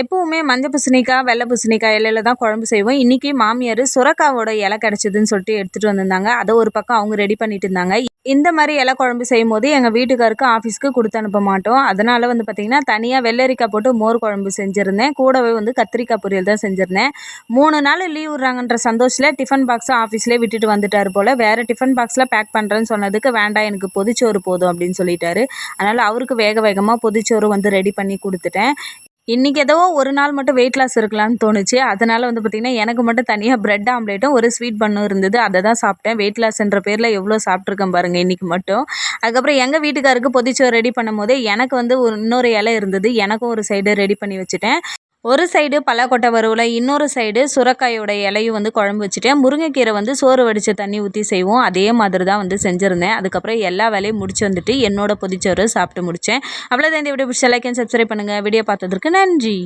எப்பவுமே மஞ்சள் பூசணிக்காய் வெள்ளை பூசணிக்காய் இலையில தான் குழம்பு செய்வோம். இன்றைக்கி மாமியார் சுரக்காவோட இலை கிடச்சிதுன்னு சொல்லிட்டு எடுத்துகிட்டு வந்திருந்தாங்க. அதை ஒரு பக்கம் அவங்க ரெடி பண்ணிட்டு இருந்தாங்க. இந்த மாதிரி இலை குழம்பு செய்யும் போது எங்கள் வீட்டுக்காருக்கு ஆஃபீஸ்க்கு கொடுத்து அனுப்ப மாட்டோம். அதனால் வந்து பார்த்திங்கன்னா தனியாக வெள்ளரிக்காய் போட்டு மோர் குழம்பு செஞ்சுருந்தேன். கூடவே வந்து கத்திரிக்காய் பொரியல் தான் செஞ்சுருந்தேன். மூணு நாள் லீவ் விட்றாங்கன்ற சந்தோஷத்தில் டிஃபன் பாக்ஸை ஆஃபீஸ்லேயே விட்டுட்டு வந்துட்டார் போல். வேறு டிஃபன் பாக்ஸில் பேக் பண்ணுறேன்னு சொன்னதுக்கு வேண்டாம் எனக்கு பொதிச்சோறு போதும் அப்படின்னு சொல்லிட்டாரு. அதனால் அவருக்கு வேக வேகமாக பொதிச்சோறு வந்து ரெடி பண்ணி கொடுத்துட்டேன். இன்றைக்கி ஏதோ ஒரு நாள் மட்டும் வெயிட் லாஸ் இருக்கலாம்னு தோணுச்சு. அதனால் வந்து பார்த்திங்கன்னா எனக்கு மட்டும் தனியாக ப்ரெட் ஆம்லேட்டும் ஒரு ஸ்வீட் பண்ணும் இருந்தது. அதை தான் சாப்பிட்டேன். வெயிட் லாஸ்ன்ற பேரில் எவ்வளோ சாப்பிட்ருக்கேன் பாருங்கள் இன்றைக்கி மட்டும். அதுக்கப்புறம் எங்கள் வீட்டுக்காருக்கு பொதிச்சோறு ரெடி பண்ணும் போதே எனக்கு வந்து ஒரு இன்னொரு இலை இருந்தது. எனக்கும் ஒரு சைடு ரெடி பண்ணி வச்சுட்டேன். ஒரு சைடு பலாக்கொட்டை வறுவலை இன்னொரு சைடு சுரக்காயோட இலையும் வந்து குழம்பு வச்சுட்டேன். முருங்கைக்கீரை வந்து சோறு வடித்த தண்ணி ஊற்றி செய்வோம். அதே மாதிரி தான் வந்து செஞ்சுருந்தேன். அதுக்கப்புறம் எல்லா வேலையும் முடிச்சு வந்துட்டு என்னோட பொதிச்சோறு சாப்பிட்டு முடித்தேன் அவ்வளோதான் இந்த வீடியோ பிடிச்ச லைக் அண்ட் சப்ஸ்கிரைப் பண்ணுங்கள் வீடியோ பார்த்ததுக்கு நன்றி.